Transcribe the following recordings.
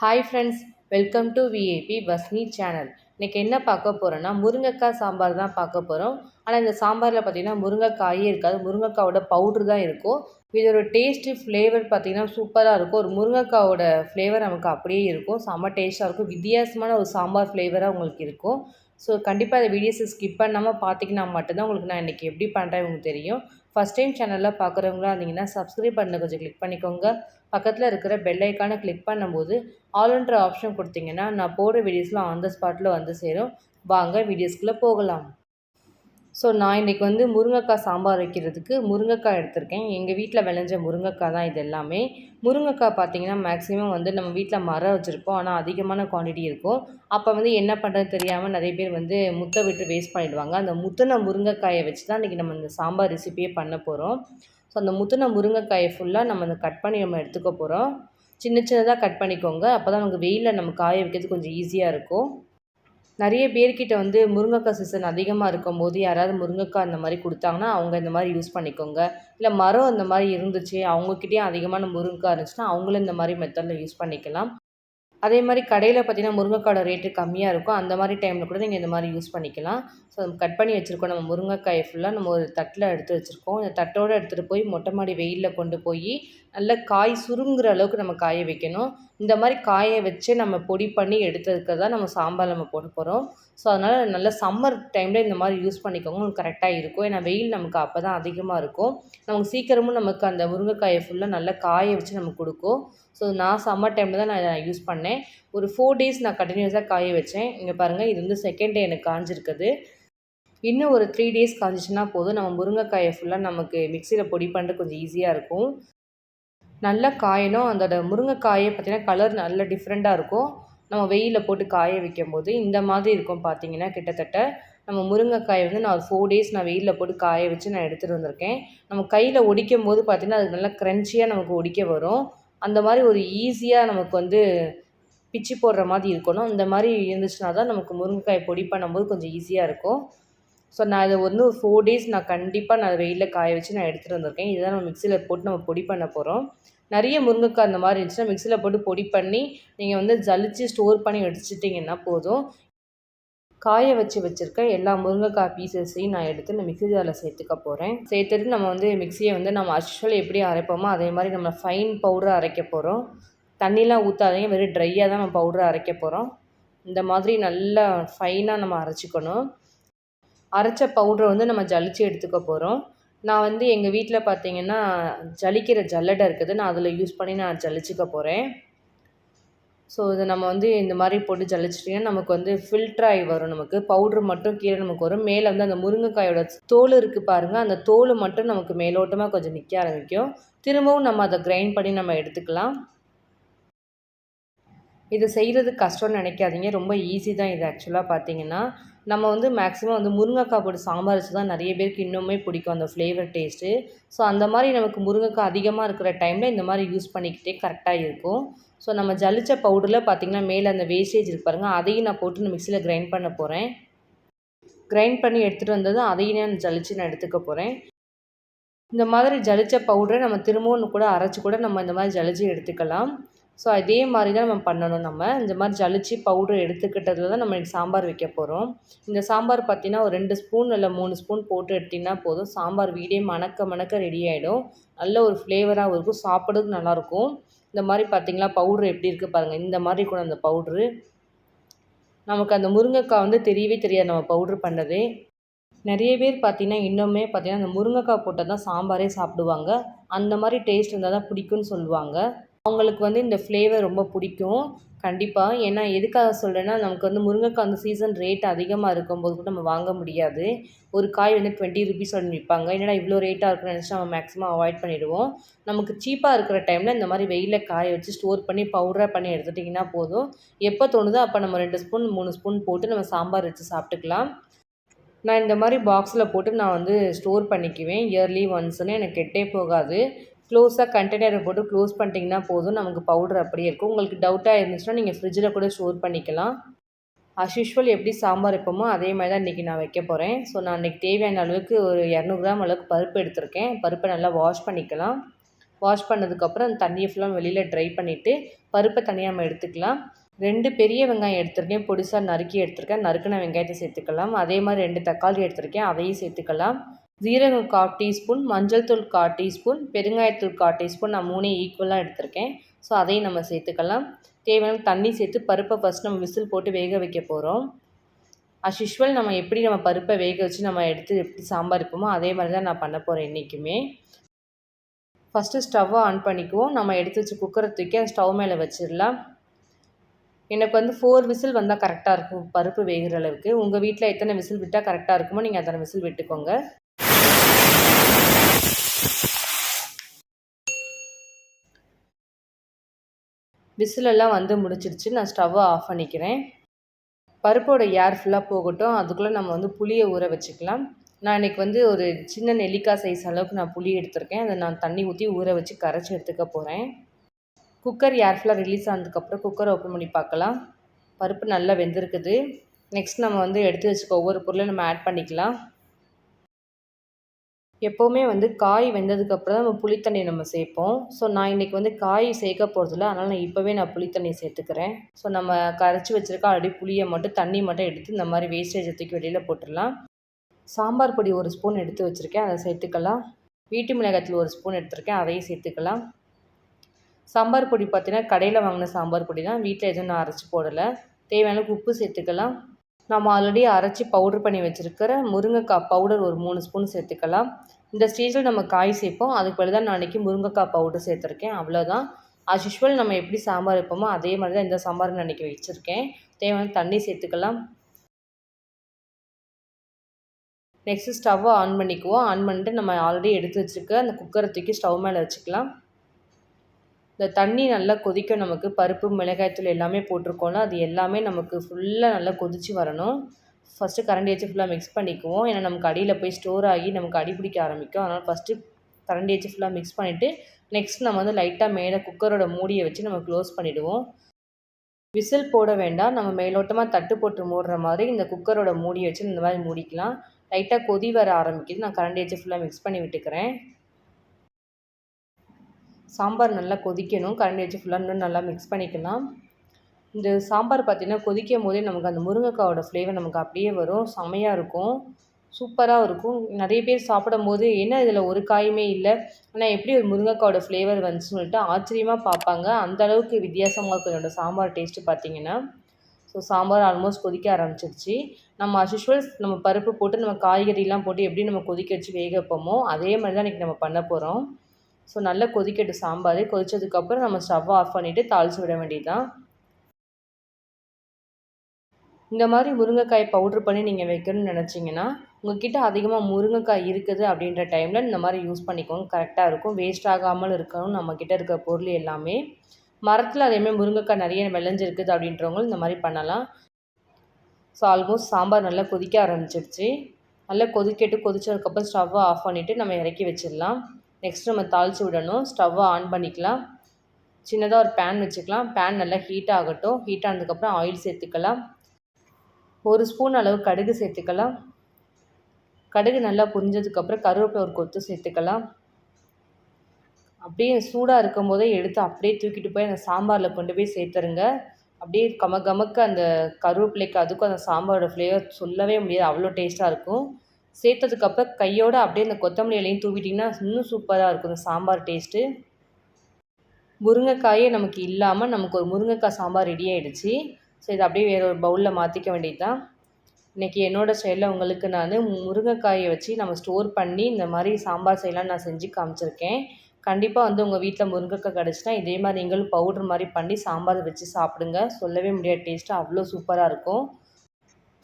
Hi friends welcome to VAP வஸ்னி channel இன்றைக்கி என்ன பார்க்க போகிறோன்னா முருங்கைக்காய் சாம்பார் தான் பார்க்க போகிறோம் ஆனால் இந்த சாம்பாரில் பார்த்திங்கன்னா முருங்கைக்காயே இருக்காது. முருங்கைக்காவோட பவுட்ரு தான் இருக்கும். இதோட டேஸ்ட்டு ஃப்ளேவர் பார்த்திங்கன்னா சூப்பராக இருக்கும். ஒரு முருங்கைக்காவோட ஃப்ளேவர் நமக்கு அப்படியே இருக்கும். செம்ம டேஸ்ட்டாக இருக்கும். வித்தியாசமான ஒரு சாம்பார் ஃப்ளேவராக உங்களுக்கு இருக்கும். ஸோ கண்டிப்பாக இந்த வீடியோஸை ஸ்கிப் பண்ணாமல் பார்த்தீங்கன்னா மட்டும்தான் உங்களுக்கு நான் இன்றைக்கி எப்படி பண்ணுறேன் உங்களுக்கு தெரியும். ஃபஸ்ட் டைம் சேனலில் பார்க்குறவங்களா இருந்தீங்கன்னா சப்ஸ்கிரைப் பண்ண கொஞ்சம் கிளிக் பண்ணிக்கோங்க. பக்கத்தில் இருக்கிற பெல் ஐக்கானை கிளிக் பண்ணும்போது ஆல்ன்ற ஆப்ஷன் கொடுத்தீங்கன்னா நான் போடுற வீடியோஸ்லாம் ஆன் த ஸ்பாட்டில் வந்து சேரும். வாங்க வீடியோஸ்குள்ளே போகலாம். ஸோ நான் இன்றைக்கி வந்து முருங்கைக்காய் சாம்பார் வைக்கிறதுக்கு முருங்கைக்காய் எடுத்திருக்கேன். எங்கள் வீட்டில் விளைஞ்ச முருங்கைக்காய் தான் இது எல்லாமே. முருங்கைக்காய் பார்த்திங்கன்னா மேக்ஸிமம் வந்து நம்ம வீட்டில் மரம் வச்சுருப்போம். ஆனால் அதிகமான குவான்டிட்டி இருக்கும். அப்போ வந்து என்ன பண்ணுறது தெரியாமல் நிறைய பேர் வந்து முத்தை விட்டு வேஸ்ட் பண்ணிவிடுவாங்க அந்த முத்தின முருங்கைக்காயை வச்சு தான் இன்றைக்கி நம்ம இந்த சாம்பார் ரெசிப்பியே பண்ண போகிறோம் ஸோ அந்த முத்தின முருங்கைக்காயை ஃபுல்லாக நம்ம அந்த கட் பண்ணி நம்ம எடுத்துக்க போகிறோம் சின்ன சின்னதாக கட் பண்ணிக்கோங்க. அப்போ தான் நமக்கு வெயிலில் நம்ம காய வைக்கிறது கொஞ்சம் ஈஸியாக இருக்கும். நிறைய பேர்கிட்ட வந்து முருங்கைக்காய் சீசன் அதிகமாக இருக்கும்போது யாராவது முருங்கைக்காய் அந்த மாதிரி கொடுத்தாங்கன்னா அவங்க இந்த மாதிரி யூஸ் பண்ணிக்கோங்க. இல்லை மரம் இந்த மாதிரி இருந்துச்சு அவங்கக்கிட்டேயும் அதிகமான முருங்கைக்காய் இருந்துச்சுன்னா அவங்களும் இந்த மாதிரி மெத்தடில் யூஸ் பண்ணிக்கலாம். அதே மாதிரி கடையில் பார்த்தீங்கன்னா முருங்கைக்காயோட ரேட்டு கம்மியாக இருக்கும். அந்த மாதிரி டைமில் கூட நீங்கள் இந்த மாதிரி யூஸ் பண்ணிக்கலாம். ஸோ கட் பண்ணி வச்சுருக்கோம். நம்ம முருங்கைக்காயை ஃபுல்லாக நம்ம ஒரு தட்டில் எடுத்து வச்சுருக்கோம். இந்த தட்டோடு எடுத்துகிட்டு போய் மொட்டை மாடி வெயிலில் கொண்டு போய் நல்லா காய் சுருங்குற அளவுக்கு நம்ம காய வைக்கணும். இந்த மாதிரி காய வச்சு நம்ம பொடி பண்ணி எடுத்ததுக்கு தான் நம்ம சாம்பார் நம்ம போட போகிறோம் ஸோ அதனால் நல்ல சம்மர் டைமில் இந்த மாதிரி யூஸ் பண்ணிக்கோங்க. உங்களுக்கு கரெக்டாக இருக்கும். ஏன்னா வெயில் நமக்கு அப்போ தான் அதிகமாக இருக்கும். நமக்கு சீக்கிரமும் நமக்கு அந்த முருங்கைக்காயை ஃபுல்லாக நல்லா காய வச்சு நமக்கு கொடுக்கும். ஸோ நான் சம்மர் டைமில் தான் நான் யூஸ் பண்ணேன். ஒரு ஃபோர் டேஸ் நான் கண்டினியூஸாக காய வச்சேன். இங்கே பாருங்கள் இது வந்து செகண்ட் டே எனக்கு காஞ்சிருக்குது. இன்னும் ஒரு த்ரீ டேஸ் காஞ்சிச்சுன்னா போதும். நம்ம முருங்கைக்காயை ஃபுல்லாக நமக்கு மிக்சியில் பொடி பண்ணுறது கொஞ்சம் ஈஸியாக இருக்கும். நல்லா காயணும். அதோட முருங்கைக்காயை பார்த்திங்கன்னா கலர் நல்ல டிஃப்ரெண்ட்டாக இருக்கும். நம்ம வெயிலில் போட்டு காய வைக்கும் போது இந்த மாதிரி இருக்கும் பார்த்திங்கன்னா கிட்டத்தட்ட. நம்ம முருங்கைக்காய் வந்து நான் ஒரு ஃபோர் டேஸ் நான் வெயிலில் போட்டு காய வச்சு நான் எடுத்துகிட்டு வந்திருக்கேன். நம்ம கையில் ஒடிக்கும் போது பார்த்திங்கன்னா அது நல்லா க்ரன்ச்சியாக நமக்கு ஒடிக்க வரும். அந்த மாதிரி ஒரு ஈஸியாக நமக்கு வந்து பிச்சு போடுற மாதிரி இருக்கணும். இந்த மாதிரி இருந்துச்சுன்னா தான் நமக்கு முருங்கைக்காய் பொடி பண்ணும்போது கொஞ்சம் ஈஸியாக இருக்கும். ஸோ நான் இதை வந்து ஒரு ஃபோர் டேஸ் நான் கண்டிப்பாக நான் வெயிலில் காய வச்சு நான் எடுத்துகிட்டு வந்திருக்கேன். இதுதான் நம்ம மிக்சியில் போட்டு நம்ம பொடி பண்ண போகிறோம் நிறைய முருங்கைக்காய் அந்த மாதிரி இருந்துச்சுன்னா மிக்சியில் போட்டு பொடி பண்ணி நீங்கள் வந்து ஜலிச்சு ஸ்டோர் பண்ணி வச்சுட்டிங்கன்னா போதும். காய வச்சு வச்சுருக்க எல்லா முருங்கைக்காய் பீசஸையும் நான் எடுத்து நான் மிக்சி ஜாரில் சேர்த்துக்க போகிறேன் சேர்த்துட்டு நம்ம வந்து மிக்சியை வந்து நம்ம அஸ்வல் எப்படி அரைப்போமோ அதே மாதிரி நம்ம ஃபைன் பவுடரை அரைக்க போகிறோம் தண்ணிலாம் ஊற்றாதீங்க வெறும் ட்ரையாக தான் நம்ம பவுடரை அரைக்க போகிறோம் இந்த மாதிரி நல்லா ஃபைனாக நம்ம அரைச்சிக்கணும். அரைச்ச பவுட்ரை வந்து நம்ம ஜலிச்சு எடுத்துக்க போகிறோம் நான் வந்து எங்கள் வீட்டில் பார்த்தீங்கன்னா ஜலிக்கிற ஜல்லடை இருக்குது. நான் அதில் யூஸ் பண்ணி நான் ஜலிச்சுக்க போகிறேன் ஸோ இதை நம்ம வந்து இந்த மாதிரி போட்டு ஜலிச்சிட்டிங்கன்னா நமக்கு வந்து ஃபில்ட்ராகி வரும் நமக்கு. பவுட்ரு மட்டும் கீழே நமக்கு வரும். மேலே வந்து அந்த முருங்கைக்காயோட தோல் இருக்குது பாருங்கள் அந்த தோல் மட்டும் நமக்கு மேலோட்டமாக கொஞ்சம் நிற்க ஆரம்பிக்கும். திரும்பவும் நம்ம அதை கிரைண்ட் பண்ணி நம்ம எடுத்துக்கலாம். இது செய்கிறது கஷ்டம்னு நினைக்காதீங்க. ரொம்ப ஈஸி தான் இது ஆக்சுவலாக பார்த்தீங்கன்னா நம்ம வந்து மேக்ஸிமம் வந்து முருங்கைக்காய் போட்டு சாம்பார் வச்சு தான் நிறைய பேருக்கு இன்னுமே பிடிக்கும் அந்த ஃப்ளேவர் டேஸ்ட்டு ஸோ அந்த மாதிரி நமக்கு முருங்கைக்காய் அதிகமாக இருக்கிற டைமில் இந்த மாதிரி யூஸ் பண்ணிக்கிட்டே கரெக்டாக இருக்கும். ஸோ நம்ம ஜலிச்ச பவுடரில் பார்த்திங்கன்னா மேலே அந்த வேஸ்டேஜ் இருக்கு பாருங்கள் அதையும் நான் போட்டு மிக்சியில் கிரைண்ட் பண்ண போகிறேன் கிரைண்ட் பண்ணி எடுத்துகிட்டு வந்தது அதையும் நான் ஜலிச்சு நான் எடுத்துக்க போகிறேன் இந்த மாதிரி ஜலிச்ச பவுடரை நம்ம திரும்பவும் கூட அரைச்சி கூட நம்ம இந்த மாதிரி ஜலிச்சு எடுத்துக்கலாம். ஸோ அதே மாதிரி தான் நம்ம பண்ணணும் நம்ம. இந்த மாதிரி ஜலிச்சு பவுடர் எடுத்துக்கிட்டதில் தான் நம்ம சாம்பார் வைக்க போகிறோம் இந்த சாம்பார் பார்த்திங்கன்னா ஒரு ரெண்டு ஸ்பூன் இல்லை மூணு ஸ்பூன் போட்டு எடுத்திங்கன்னா போதும். சாம்பார் வீடே மணக்க மணக்க ரெடி ஆகிடும் நல்ல ஒரு ஃப்ளேவராகவும் இருக்கும். சாப்பிட்றதுக்கு நல்லாயிருக்கும். இந்த மாதிரி பார்த்திங்களா பவுட்ரு எப்படி இருக்குது பாருங்கள் இந்த மாதிரி கூட அந்த பவுட்ரு நமக்கு அந்த முருங்கைக்காய் வந்து தெரியவே தெரியாது நம்ம பவுட்ரு பண்ணதே. நிறைய பேர் பார்த்திங்கன்னா இன்னுமே பார்த்திங்கன்னா அந்த முருங்கைக்காய் போட்டால் தான் சாம்பாரே சாப்பிடுவாங்க. அந்த மாதிரி டேஸ்ட் இருந்தால் தான் பிடிக்கும்னு சொல்லுவாங்க. அவங்களுக்கு வந்து இந்த ஃப்ளேவர் ரொம்ப பிடிக்கும். கண்டிப்பாக ஏன்னா எதுக்காக சொல்கிறேன்னா நமக்கு வந்து முருங்கைக்காய் அந்த சீசன் ரேட் அதிகமாக இருக்கும்போது கூட நம்ம வாங்க முடியாது. ஒரு காய் வந்து டுவெண்ட்டி ருபீஸ் அப்படின்னு விற்பாங்க என்னடா இவ்வளோ ரேட்டாக இருக்குன்னு நினச்சி நம்ம மேக்ஸிமம் அவாய்ட் பண்ணிவிடுவோம் நமக்கு சீப்பாக இருக்கிற டைமில் இந்த மாதிரி வெயிலில் காய வச்சு ஸ்டோர் பண்ணி பவுடராக பண்ணி எடுத்துட்டிங்கன்னா போதும். எப்போ தோணுதோ அப்போ நம்ம ரெண்டு ஸ்பூன் மூணு ஸ்பூன் போட்டு நம்ம சாம்பார் வச்சு சாப்பிட்டுக்கலாம். நான் இந்த மாதிரி பாக்ஸில் போட்டு நான் வந்து ஸ்டோர் பண்ணிக்குவேன். இயர்லி ஒன்ஸ்னு எனக்கு கெட்டே போகாது. க்ளோஸாக கண்டெய்னரை போட்டு க்ளோஸ் பண்ணிட்டீங்கன்னா போதும். நமக்கு பவுடர் அப்படியே இருக்கும். உங்களுக்கு டவுட்டாக இருந்துச்சுன்னா நீங்கள் ஃப்ரிட்ஜில் கூட ஸ்டோர் பண்ணிக்கலாம். அஸ் யூஷுவல் எப்படி சாம்பார் வைப்போமோ அதே மாதிரி தான் இன்றைக்கி நான் வைக்க போகிறேன் ஸோ நான் இன்றைக்கி தேவையான அளவுக்கு ஒரு இரநூறு கிராம் அளவுக்கு பருப்பு எடுத்திருக்கேன். பருப்பை நல்லா வாஷ் பண்ணிக்கலாம். வாஷ் பண்ணதுக்கப்புறம் அந்த தண்ணியை ஃபுல்லாக வெளியில் ட்ரை பண்ணிவிட்டு பருப்பை தனியாக நம்ம எடுத்துக்கலாம். ரெண்டு பெரிய வெங்காயம் எடுத்திருக்கேன். பொடிசாக நறுக்கி எடுத்திருக்கேன். நறுக்கின வெங்காயத்தை சேர்த்துக்கலாம். அதே மாதிரி ரெண்டு தக்காளி எடுத்திருக்கேன். அதையும் சேர்த்துக்கலாம். ஜீரகம் கால் டீஸ்பூன் மஞ்சள் தூள் கால் டீஸ்பூன் பெருங்காயத்தூள் கால் டீஸ்பூன் நான் மூணே ஈக்குவலாக எடுத்திருக்கேன். ஸோ அதையும் நம்ம சேர்த்துக்கலாம். தேவையான தண்ணி சேர்த்து பருப்பை ஃபஸ்ட் நம்ம விசில் போட்டு வேக வைக்க போகிறோம் அஸ் யூஷுவல் நம்ம எப்படி நம்ம பருப்பை வேக வச்சு நம்ம எடுத்து எப்படி சாம்பார் வைப்போமோ அதே மாதிரி தான் நான் பண்ண போகிறேன் இன்றைக்குமே ஃபஸ்ட்டு ஸ்டவ்வை ஆன் பண்ணிக்குவோம். நம்ம எடுத்து வச்சு குக்கரை தூக்கி அந்த ஸ்டவ் மேலே வச்சிடலாம். எனக்கு வந்து ஃபோர் விசில் வந்தால் கரெக்டாக இருக்கும் பருப்பு வேகிற அளவுக்கு. உங்கள் வீட்டில் எத்தனை விசில் விட்டால் கரெக்டாக இருக்குமோ நீங்கள் அத்தனை விசில் விட்டுக்கோங்க. விசிலெல்லாம் வந்து முடிச்சிருச்சு. நான் ஸ்டவ்வை ஆஃப் பண்ணிக்கிறேன். பருப்போட ஏர் ஃபுல்லாக போகட்டும். அதுக்குள்ளே நம்ம வந்து புளியை ஊற வச்சுக்கலாம். நான் இன்றைக்கி வந்து ஒரு சின்ன நெல்லிக்காய் சைஸ் அளவுக்கு நான் புளி எடுத்திருக்கேன். அதை நான் தண்ணி ஊற்றி ஊற வச்சு கரைச்சி எடுத்துக்க போகிறேன் குக்கர் ஏர் ஃபுல்லாக ரிலீஸ் ஆனதுக்கப்புறம் குக்கரை ஓப்பன் பண்ணி பார்க்கலாம். பருப்பு நல்லா வெந்திருக்குது. நெக்ஸ்ட் நம்ம வந்து எடுத்து வச்சுக்க ஒவ்வொரு பொருளையும் நம்ம ஆட் பண்ணிக்கலாம். எப்போவுமே வந்து காய் வெந்ததுக்கப்புறம் தான் நம்ம புளித்தண்ணி நம்ம சேர்ப்போம் ஸோ நான் இன்றைக்கி வந்து காய் சேர்க்க போகிறதில்ல அதனால் நான் இப்போவே நான் புளித்தண்ணி சேர்த்துக்கிறேன் ஸோ நம்ம கரைச்சி வச்சுருக்க ஆல்ரெடி புளியை மட்டும் தண்ணி மட்டும் எடுத்து இந்த மாதிரி வேஸ்டேஜை தூக்கி வெளியில் போட்டுடலாம். சாம்பார் பொடி ஒரு ஸ்பூன் எடுத்து வச்சுருக்கேன். அதை சேர்த்துக்கலாம். வீட்டு மிளகாத்தில் ஒரு ஸ்பூன் எடுத்திருக்கேன். அதையும் சேர்த்துக்கலாம். சாம்பார் பொடி பார்த்திங்கன்னா கடையில் வாங்கின சாம்பார் பொடி தான் வீட்டில் எதுவும் நான் அரைச்சி போடலை. தேவையான உப்பு சேர்த்துக்கலாம். நம்ம ஆல்ரெடி அரைச்சி பவுடர் பண்ணி வச்சுருக்கிற முருங்கைக்காய் பவுடர் ஒரு மூணு ஸ்பூன் சேர்த்துக்கலாம். இந்த ஸ்டேஜில் நம்ம காய் சேர்ப்போம். அதுக்கு பிறகு தான் நான் அன்றைக்கி முருங்கைக்காய் பவுடர் சேர்த்துருக்கேன். அவ்வளோதான் ஆஸ் யூஷுவல் நம்ம எப்படி சாம்பார் வைப்போமோ அதே மாதிரி தான் இந்த சாம்பார் நான் வச்சுருக்கேன். தேவையான தண்ணி சேர்த்துக்கலாம். நெக்ஸ்ட்டு ஸ்டவ்வை ஆன் பண்ணிக்குவோம். ஆன் பண்ணிட்டு நம்ம ஆல்ரெடி எடுத்து வச்சுருக்க அந்த குக்கரை தூக்கி ஸ்டவ் மேலே வச்சுக்கலாம். இந்த தண்ணி நல்லா கொதிக்கும் நமக்கு பருப்பு மிளகாய்த்தூள் எல்லாமே போட்டிருக்கோம்ல அது எல்லாமே நமக்கு ஃபுல்லாக நல்லா கொதித்து வரணும். ஃபஸ்ட்டு கரண்டி வச்சு ஃபுல்லாக மிக்ஸ் பண்ணிக்குவோம். ஏன்னா நமக்கு அடியில் போய் ஸ்டோர் ஆகி நமக்கு அடி பிடிக்க ஆரம்பிக்கும். அதனால் ஃபஸ்ட்டு கரண்டி வச்சு ஃபுல்லாக மிக்ஸ் பண்ணிவிட்டு நெக்ஸ்ட் நம்ம வந்து லைட்டாக மேலே குக்கரோட மூடியை வச்சு நம்ம க்ளோஸ் பண்ணிவிடுவோம் விசில் போட வேண்டாம். நம்ம மேலோட்டமாக தட்டு போட்டு மூடுற மாதிரி இந்த குக்கரோட மூடியை வச்சு இந்த மாதிரி மூடிக்கலாம். லைட்டாக கொதி வர ஆரம்பிக்குது. நான் கரண்டி வச்சு ஃபுல்லாக மிக்ஸ் பண்ணி விட்டுக்கிறேன். சாம்பார் நல்லா கொதிக்கணும். கரண்டி வச்சு ஃபுல்லாக இன்னும் நல்லா மிக்ஸ் பண்ணிக்கலாம். இந்த சாம்பார் பார்த்திங்கன்னா கொதிக்கும் போதே நமக்கு அந்த முருங்கைக்காவோட ஃப்ளேவர் நமக்கு அப்படியே வரும். செமையாக இருக்கும். சூப்பராக இருக்கும். நிறைய பேர் சாப்பிடும் போது என்ன இதில் ஒரு காயுமே இல்லை. ஆனால் எப்படி ஒரு முருங்கைக்காவோட ஃப்ளேவர் வந்துச்சுன்னு சொல்லிட்டு ஆச்சரியமாக பார்ப்பாங்க. அந்த அளவுக்கு வித்தியாசமாக இருக்கும் என்னோடய சாம்பார் டேஸ்ட்டு பார்த்திங்கன்னா ஸோ சாம்பார் ஆல்மோஸ்ட் கொதிக்க ஆரம்பிச்சிருச்சு. நம்ம அஸ்யூஷுவல் நம்ம பருப்பு போட்டு நம்ம காய்கறிலாம் போட்டு எப்படி நம்ம கொதிக்க வச்சு வேக வைப்போமோ அதே மாதிரி தான் இன்றைக்கி நம்ம பண்ண போகிறோம் ஸோ நல்லா கொதிக்கட்டும் சாம்பார் கொதித்ததுக்கப்புறம் நம்ம ஸ்டவ் ஆஃப் பண்ணிவிட்டு தாளித்து விட வேண்டியதுதான். இந்த மாதிரி முருங்கைக்காய் பவுட்ரு பண்ணி நீங்கள் வைக்கணும்னு நினச்சிங்கன்னா உங்ககிட்ட அதிகமாக முருங்கைக்காய் இருக்குது அப்படின்ற டைமில் இந்த மாதிரி யூஸ் பண்ணிக்கோங்க. கரெக்டாக இருக்கும். வேஸ்ட் ஆகாமல் இருக்கணும். நம்மக்கிட்ட இருக்க பொருள் எல்லாமே. மரத்தில் அதேமாதிரி முருங்கைக்காய் நிறைய விளைஞ்சிருக்குது அப்படின்றவங்களும் இந்த மாதிரி பண்ணலாம். ஸோ ஆல்மோஸ்ட் சாம்பார் நல்லா கொதிக்க ஆரம்பிச்சிருச்சு. நல்லா கொதிக்கட்டு கொதிச்சதுக்கப்புறம் ஸ்டவ்வை ஆஃப் பண்ணிவிட்டு நம்ம இறக்கி வச்சிடலாம். நெக்ஸ்ட் நம்ம தாளித்து விடணும். ஸ்டவ்வை ஆன் பண்ணிக்கலாம். சின்னதாக ஒரு பேன் வச்சுக்கலாம். பேன் நல்லா ஹீட் ஆகட்டும். ஹீட் ஆனதுக்கப்புறம் ஆயில் சேர்த்துக்கலாம். ஒரு ஸ்பூன் அளவு கடுகு சேர்த்துக்கலாம். கடுகு நல்லா புரிஞ்சதுக்கப்புறம் கருவேப்பிலை ஒரு கொத்து சேர்த்துக்கலாம். அப்படியே சூடாக இருக்கும் போதே எடுத்து அப்படியே தூக்கிட்டு போய் அந்த சாம்பாரில் கொண்டு போய் சேர்த்துருங்க. அப்படியே கம கமக்க அந்த கருவேப்பிலைக்கு அதுக்கும் அந்த சாம்பாரோட ஃப்ளேவர் சொல்லவே முடியாது. அவ்வளோ டேஸ்ட்டாக இருக்கும். சேர்த்ததுக்கப்புறம் கையோடு அப்படியே இந்த கொத்தமல்லி இலையும் தூவிட்டிங்கன்னா இன்னும் சூப்பராக இருக்கும். இந்த சாம்பார் டேஸ்ட்டு முருங்கைக்காயே நமக்கு இல்லாமல் நமக்கு ஒரு முருங்கைக்காய் சாம்பார் ரெடி ஆகிடுச்சு ஸோ இதை அப்படியே வேறு ஒரு பவுலில் மாற்றிக்க வேண்டியது தான் இன்றைக்கி என்னோடய ஸ்டைலில் உங்களுக்கு நான் முருங்கைக்காயை வச்சு நம்ம ஸ்டோர் பண்ணி இந்த மாதிரி சாம்பார் செய்யலாம் நான் செஞ்சு காமிச்சிருக்கேன். கண்டிப்பாக வந்து உங்கள் வீட்டில் முருங்கைக்காய் கிடச்சினா இதே மாதிரி நீங்களும் பவுட்ரு மாதிரி பண்ணி சாம்பார் வச்சு சாப்பிடுங்க. சொல்லவே முடியாத டேஸ்ட்டு அவ்வளோ சூப்பராக இருக்கும்.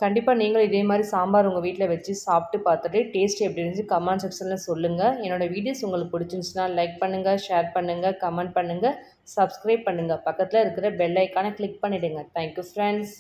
கண்டிப்பாக நீங்களும் இதே மாதிரி சாம்பார் உங்கள் வீட்டில் வச்சு சாப்பிட்டு பார்த்துட்டு டேஸ்ட் எப்படி இருந்துச்சு கமெண்ட் செக்ஷனில் சொல்லுங்கள் என்னோடய வீடியோஸ் உங்களுக்கு பிடிச்சிருந்துச்சுன்னா லைக் பண்ணுங்கள் ஷேர் பண்ணுங்கள் கமெண்ட் பண்ணுங்கள் சப்ஸ்கிரைப் பண்ணுங்கள் பக்கத்தில் இருக்கிற பெல் ஐக்கானை கிளிக் பண்ணிவிடுங்க தேங்க்யூ ஃப்ரெண்ட்ஸ்